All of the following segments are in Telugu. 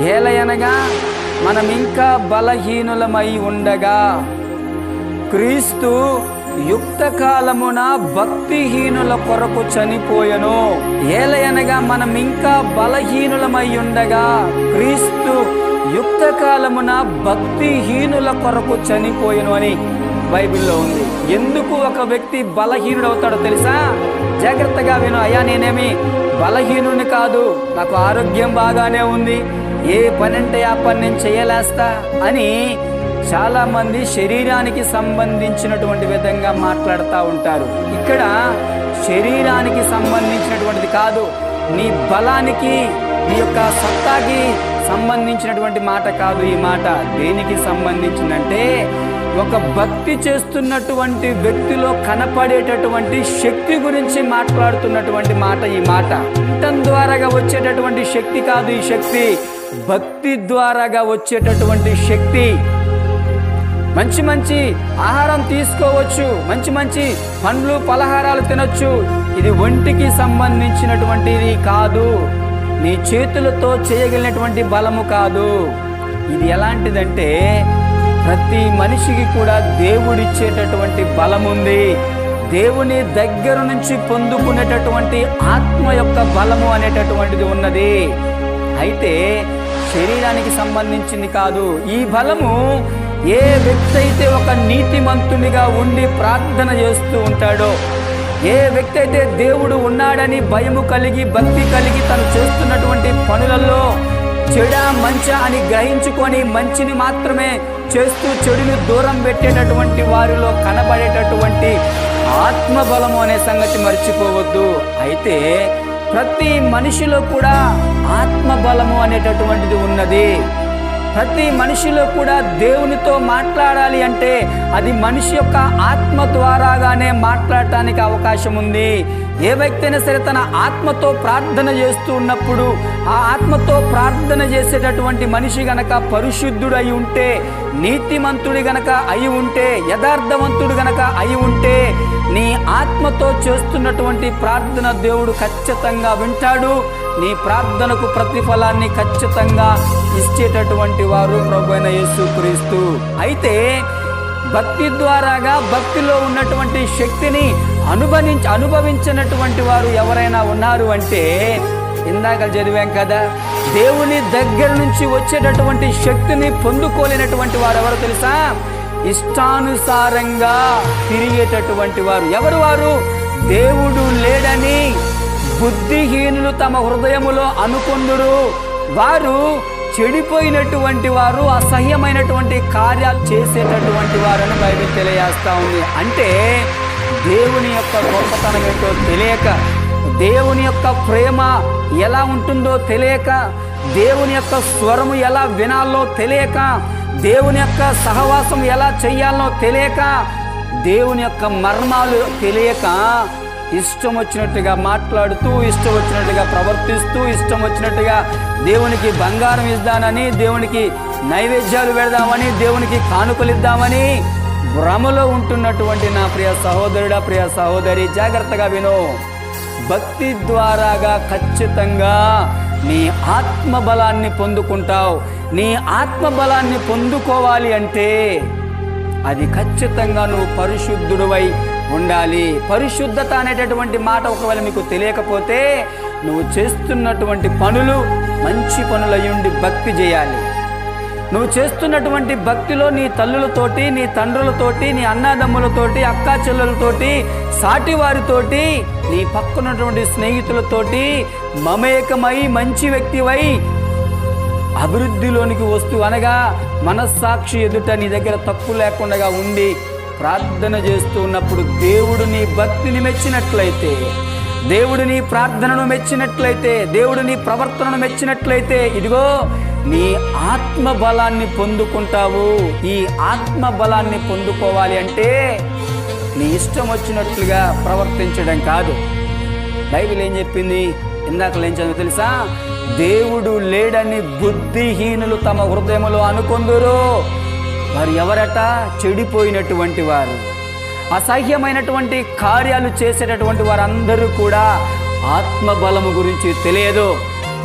ఏలయనగా మనం ఇంకా బలహీనులమై ఉండగా క్రీస్తు యుక్త కాలమున భక్తిహీనుల కొరకు చనిపోయను. ఏలయనగా మనం ఇంకా బలహీనులమై ఉండగా క్రీస్తు యుక్త కాలమున భక్తిహీనుల కొరకు చనిపోయను అని బైబిల్లో ఉంది. ఎందుకు ఒక వ్యక్తి బలహీనుడవుతాడో తెలుసా? జాగ్రత్తగా విను. అయ్యా నేనేమి బలహీనుని కాదు నాకు ఆరోగ్యం బాగానే ఉంది ఏ పని అంటే ఆ పని నేను చేయలేస్తా అని చాలామంది శరీరానికి సంబంధించినటువంటి విధంగా మాట్లాడుతూ ఉంటారు. ఇక్కడ శరీరానికి సంబంధించినటువంటిది కాదు నీ బలానికి నీ యొక్క సత్తాకి సంబంధించినటువంటి మాట కాదు ఈ మాట. దేనికి సంబంధించిందంటే ఒక భక్తి చేస్తున్నటువంటి వ్యక్తిలో కనపడేటటువంటి శక్తి గురించి మాట్లాడుతున్నటువంటి మాట ఈ మాట. కంఠం ద్వారాగా వచ్చేటటువంటి శక్తి కాదు ఈ శక్తి. భక్తి ద్వారాగా వచ్చేటటువంటి శక్తి. మంచి మంచి ఆహారం తీసుకోవచ్చు మంచి మంచి పండ్లు పలహారాలు తినొచ్చు. ఇది ఒంటికి సంబంధించినటువంటిది కాదు. నీ చేతులతో చేయగలిగినటువంటి బలము కాదు. ఇది ఎలాంటిదంటే ప్రతి మనిషికి కూడా దేవుడిచ్చేటటువంటి బలం ఉంది దేవుని దగ్గర నుంచి పొందుకునేటటువంటి ఆత్మ యొక్క బలము అనేటటువంటిది ఉన్నది. అయితే శరీరానికి సంబంధించింది కాదు. ఈ బలము ఏ వ్యక్తి అయితే ఒక నీతిమంతునిగా ఉండి ప్రార్థన చేస్తూ ఉంటాడో ఏ వ్యక్తి అయితే దేవుడు ఉన్నాడని భయము కలిగి భక్తి కలిగి తను చేస్తున్నటువంటి పనులలో చెడ మంచ అని గ్రహించుకొని మంచిని మాత్రమే చేస్తూ చెడుని దూరం పెట్టేటటువంటి వారిలో కనబడేటటువంటి ఆత్మబలము అనే సంగతి మర్చిపోవద్దు. అయితే ప్రతి మనిషిలో కూడా ఆత్మబలము అనేటటువంటిది ఉన్నది. ప్రతి మనిషిలో కూడా దేవునితో మాట్లాడాలి అంటే అది మనిషి యొక్క ఆత్మ ద్వారాగానే మాట్లాడటానికి అవకాశం ఉంది. ఏ వ్యక్తి అయినా సరే తన ఆత్మతో ప్రార్థన చేస్తూ ఉన్నప్పుడు ఆ ఆత్మతో ప్రార్థన చేసేటటువంటి మనిషి గనక పరిశుద్ధుడు అయి ఉంటే నీతిమంతుడి గనక అయి ఉంటే యథార్థవంతుడు గనక అయి ఉంటే నీ ఆత్మతో చేస్తున్నటువంటి ప్రార్థన దేవుడు ఖచ్చితంగా వింటాడు. నీ ప్రార్థనకు ప్రతిఫలాన్ని ఖచ్చితంగా ఇచ్చేటటువంటి వారు ప్రభు అయిన యేసుక్రీస్తు అయితే భక్తి ద్వారాగా భక్తిలో ఉన్నటువంటి శక్తిని అనుభవించ అనుభవించినటువంటి వారు ఎవరైనా ఉన్నారు అంటే ఇందాక చదివాం కదా దేవుని దగ్గర నుంచి వచ్చేటటువంటి శక్తిని పొందుకోలేనటువంటి వారు ఎవరు తెలుసా? ఇష్టానుసారంగా తిరిగేటటువంటి వారు. ఎవరు వారు? దేవుడు లేడని బుద్ధిహీనులు తమ హృదయములో అనుకుందురు. వారు చెడిపోయినటువంటి వారు అసహ్యమైనటువంటి కార్యాలు చేసేటటువంటి వారని బైబిల్ తెలియజేస్తా ఉంది. అంటే దేవుని యొక్క గొప్పతనం ఏంటో తెలియక దేవుని యొక్క ప్రేమ ఎలా ఉంటుందో తెలియక దేవుని యొక్క స్వరము ఎలా వినాలో తెలియక దేవుని యొక్క సహవాసం ఎలా చెయ్యాలో తెలియక దేవుని యొక్క మర్మాలు తెలియక ఇష్టం వచ్చినట్టుగా మాట్లాడుతూ ఇష్టం వచ్చినట్టుగా ప్రవర్తిస్తూ ఇష్టం వచ్చినట్టుగా దేవునికి బంగారం ఇద్దానని దేవునికి నైవేద్యాలు పెడదామని దేవునికి కానుకలు ఇద్దామని భ్రమలో ఉంటున్నటువంటి నా ప్రియ సహోదరుడా ప్రియ సహోదరి జాగ్రత్తగా విను. భక్తి ద్వారాగా ఖచ్చితంగా నీ ఆత్మ బలాన్ని పొందుకుంటావు. నీ ఆత్మ బలాన్ని పొందుకోవాలి అంటే అది ఖచ్చితంగా నువ్వు పరిశుద్ధుడువై ఉండాలి. పరిశుద్ధత అనేటటువంటి మాట ఒకవేళ మీకు తెలియకపోతే నువ్వు చేస్తున్నటువంటి పనులు మంచి పనులయ్యుండి భక్తి చేయాలి. నువ్వు చేస్తున్నటువంటి భక్తిలో నీ తల్లులతోటి నీ తండ్రులతోటి నీ అన్నదమ్ములతోటి అక్కా చెల్లెలతోటి సాటి వారితోటి నీ పక్కనటువంటి స్నేహితులతోటి మమేకమై మంచి వ్యక్తివై అభివృద్ధిలోనికి వస్తూ అనగా మనస్సాక్షి ఎదుట నీ దగ్గర తప్పు లేకుండా ఉండి ప్రార్థన చేస్తూ ఉన్నప్పుడు దేవుడు నీ భక్తిని మెచ్చినట్లయితే దేవుడు నీ ప్రార్థనను మెచ్చినట్లయితే దేవుడు నీ ప్రవర్తనను మెచ్చినట్లయితే ఇదిగో నీ ఆత్మ బలాన్ని పొందుకుంటావు. ఈ ఆత్మ బలాన్ని పొందుకోవాలి అంటే నీ ఇష్టం వచ్చినట్లుగా ప్రవర్తించడం కాదు. బైబిల్ ఏం చెప్పింది? ఇందాక ఏం చదువు తెలుసా? దేవుడు లేడని బుద్ధిహీనులు తమ హృదయములో అనుకొందురు వారు ఎవరట? చెడిపోయినటువంటి వారు. అసహ్యమైనటువంటి కార్యాలు చేసేటటువంటి వారందరూ కూడా ఆత్మబలము గురించి తెలియదు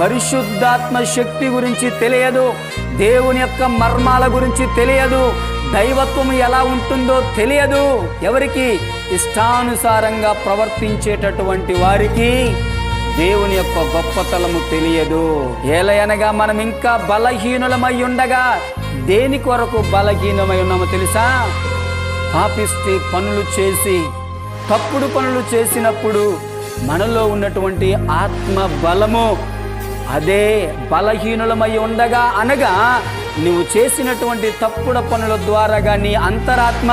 పరిశుద్ధాత్మ శక్తి గురించి తెలియదు దేవుని యొక్క మర్మాల గురించి తెలియదు దైవత్వం ఎలా ఉంటుందో తెలియదు. ఎవరికి? ఇష్టానుసారంగా ప్రవర్తించేటటువంటి వారికి దేవుని యొక్క గొప్పతలము తెలియదు. ఏలయనగా మనం ఇంకా బలహీనులమై ఉండగా దేని కొరకు బలహీనమై ఉన్నామో తెలుసా? పాపిస్తే పనులు చేసి తప్పుడు పనులు చేసినప్పుడు మనలో ఉన్నటువంటి ఆత్మ బలము అదే బలహీనులమై ఉండగా అనగా నువ్వు చేసినటువంటి తప్పుడు పనుల ద్వారాగా నీ అంతరాత్మ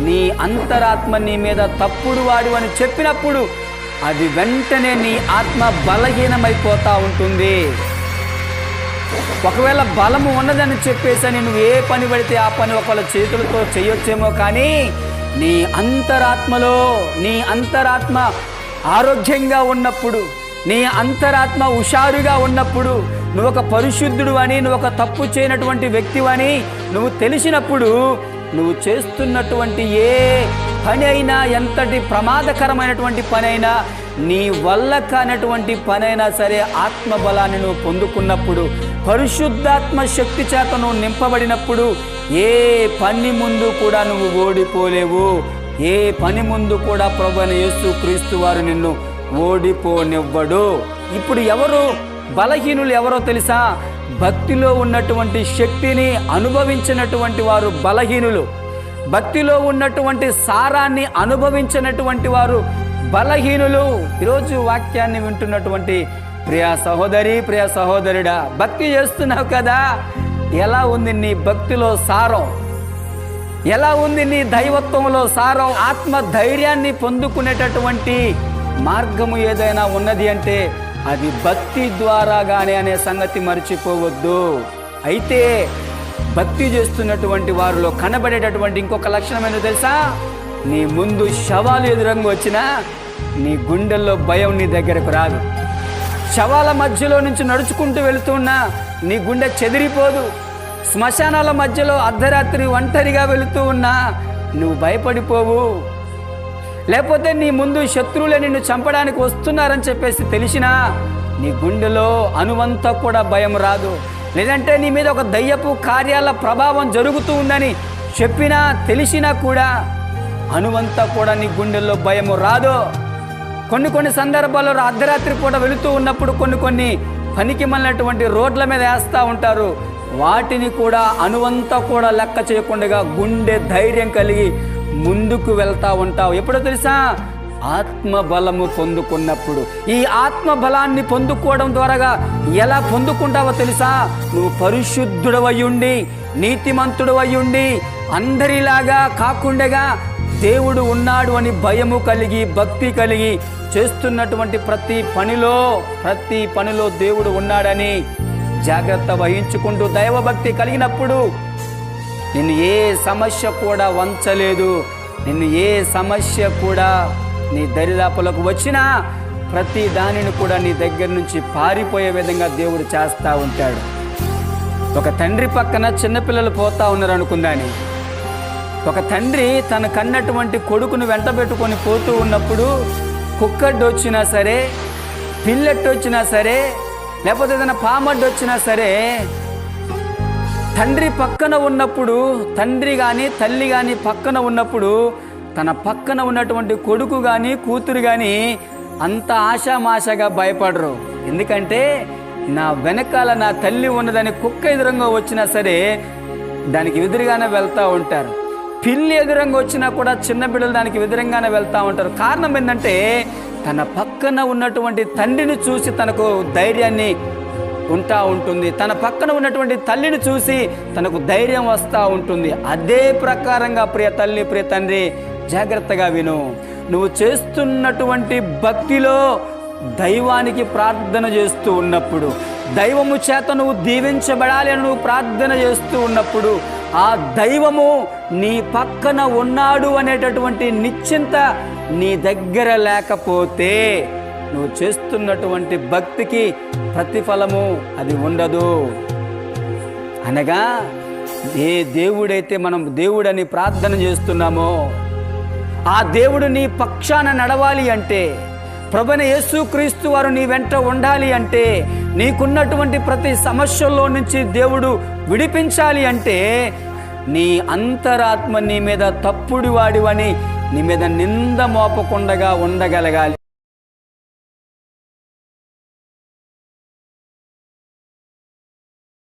నీ అంతరాత్మ నీ మీద తప్పుడు వాడు అని చెప్పినప్పుడు అది వెంటనే నీ ఆత్మ బలహీనమైపోతూ ఉంటుంది. ఒకవేళ బలము ఉన్నదని చెప్పేసి నువ్వు ఏ పని పడితే ఆ పని ఒకవేళ చేతులతో చేయొచ్చేమో కానీ నీ అంతరాత్మలో నీ అంతరాత్మ ఆరోగ్యంగా ఉన్నప్పుడు నీ అంతరాత్మ హుషారుగా ఉన్నప్పుడు నువ్వు ఒక పరిశుద్ధుడు అని నువ్వు ఒక తప్పు చేయనటువంటి వ్యక్తివని నువ్వు తెలిసినప్పుడు నువ్వు చేస్తున్నటువంటి ఏ పని అయినా ఎంతటి ప్రమాదకరమైనటువంటి పని అయినా నీ వల్ల కానటువంటి పనైనా సరే ఆత్మబలాన్ని నువ్వు పొందుకున్నప్పుడు పరిశుద్ధాత్మ శక్తి చేత నువ్వు నింపబడినప్పుడు ఏ పని ముందు కూడా నువ్వు ఓడిపోలేవు. ఏ పని ముందు కూడా ప్రభుని యేసు క్రీస్తు వారు నిన్ను ఓడిపోనివ్వడు. ఇప్పుడు ఎవరు బలహీనులు ఎవరో తెలుసా? భక్తిలో ఉన్నటువంటి శక్తిని అనుభవించినటువంటి వారు బలహీనులు. భక్తిలో ఉన్నటువంటి సారాన్ని అనుభవించినటువంటి వారు బలహీనులు. ఈరోజు వాక్యాన్ని వింటున్నటువంటి ప్రియ సహోదరి ప్రియ సహోదరుడా భక్తి చేస్తున్నావు కదా? ఎలా ఉంది నీ భక్తిలో సారం? ఎలా ఉంది నీ దైవత్వంలో సారం? ఆత్మ ధైర్యాన్ని పొందుకునేటటువంటి మార్గము ఏదైనా ఉన్నది అంటే అది భక్తి ద్వారాగానే అనే సంగతి మర్చిపోవద్దు. అయితే భక్తి చేస్తున్నటువంటి వారిలో కనబడేటటువంటి ఇంకొక లక్షణమైన తెలుసా? నీ ముందు శవాలు ఎదురంగా వచ్చినా నీ గుండెల్లో భయం నీ దగ్గరకు రాదు. శవాల మధ్యలో నుంచి నడుచుకుంటూ వెళుతున్నా నీ గుండె చెదిరిపోదు. శ్మశానాల మధ్యలో అర్ధరాత్రి ఒంటరిగా వెళుతూ ఉన్నా నువ్వు భయపడిపోవు. లేకపోతే నీ ముందు శత్రువులే నిన్ను చంపడానికి వస్తున్నారని చెప్పేసి తెలిసినా నీ గుండెలో అనువంతా కూడా భయం రాదు. లేదంటే నీ మీద ఒక దయ్యపు కార్యాల ప్రభావం జరుగుతూ ఉందని చెప్పినా తెలిసినా కూడా అనువంతా కూడా నీ గుండెల్లో భయము రాదు. కొన్ని కొన్ని సందర్భాల్లో అర్ధరాత్రి పూట వెళుతూ ఉన్నప్పుడు కొన్ని కొన్ని పనికి మళ్ళినటువంటి రోడ్ల మీద వేస్తూ ఉంటారు. వాటిని కూడా అనువంతా కూడా లెక్క చేయకుండా గుండె ధైర్యం కలిగి ముందుకు వెళ్తూ ఉంటావు. ఎప్పుడో తెలుసా? ఆత్మబలము పొందుకున్నప్పుడు. ఈ ఆత్మబలాన్ని పొందుకోవడం ద్వారాగా ఎలా పొందుకుంటావో తెలుసా? నువ్వు పరిశుద్ధుడవయ్యుండి నీతిమంతుడవయ్యుండి అందరిలాగా కాకుండగా దేవుడు ఉన్నాడు అని భయము కలిగి భక్తి కలిగి చేస్తున్నటువంటి ప్రతి పనిలో ప్రతి పనిలో దేవుడు ఉన్నాడని జాగ్రత్త వహించుకుంటూ దైవభక్తి కలిగినప్పుడు నిన్ను ఏ సమస్య కూడా వంచలేదు. నిన్ను ఏ సమస్య కూడా నీ దరిదాపులకు వచ్చిన ప్రతి దానిని కూడా నీ దగ్గర నుంచి పారిపోయే విధంగా దేవుడు చేస్తూ ఉంటాడు. ఒక తండ్రి పక్కన చిన్నపిల్లలు పోతా ఉన్నారు అనుకుందాని. ఒక తండ్రి తన కన్నటువంటి కొడుకును వెంటబెట్టుకొని పోతూ ఉన్నప్పుడు కుక్కడ్డు వచ్చినా సరే పిల్లెట్టు వచ్చినా సరే లేకపోతే ఏదైనా పామడ్డు వచ్చినా సరే తండ్రి పక్కన ఉన్నప్పుడు తండ్రి కానీ తల్లి కానీ పక్కన ఉన్నప్పుడు తన పక్కన ఉన్నటువంటి కొడుకు కానీ కూతురు కానీ అంత ఆశామాషగా భయపడరు. ఎందుకంటే నా వెనకాల నా తల్లి ఉన్నదని కుక్క ఎదురంగా వచ్చినా సరే దానికి ఎదురుగానే వెళ్తూ ఉంటారు. పిల్లి ఎదురంగా వచ్చినా కూడా చిన్న బిడ్డలు దానికి ఎదురంగానే వెళ్తూ ఉంటారు. కారణం ఏంటంటే తన పక్కన ఉన్నటువంటి తండ్రిని చూసి తనకు ధైర్యాన్ని ఉంటా ఉంటుంది. తన పక్కన ఉన్నటువంటి తల్లిని చూసి తనకు ధైర్యం వస్తూ ఉంటుంది. అదే ప్రకారంగా ప్రియ తల్లి ప్రియ తండ్రి జాగ్రత్తగా విను. నువ్వు చేస్తున్నటువంటి భక్తిలో దైవానికి ప్రార్థన చేస్తూ ఉన్నప్పుడు దైవము చేత నువ్వు దీవించబడాలి అని నువ్వు ప్రార్థన చేస్తూ ఉన్నప్పుడు ఆ దైవము నీ పక్కన ఉన్నాడు అనేటటువంటి నిశ్చింత నీ దగ్గర లేకపోతే నువ్వు చేస్తున్నటువంటి భక్తికి ప్రతిఫలము అది ఉండదు. అనగా ఏ దేవుడైతే మనం దేవుడని ప్రార్థన చేస్తున్నామో ఆ దేవుడు నీ పక్షాన నడవాలి అంటే ప్రభుని యేసుక్రీస్తు వారు నీ వెంట ఉండాలి అంటే నీకున్నటువంటి ప్రతి సమస్యల్లో నుంచి దేవుడు విడిపించాలి అంటే నీ అంతరాత్మ నీ మీద తప్పుడు వాడివని నీ మీద నింద మోపకుండగా ఉండగలగాలి.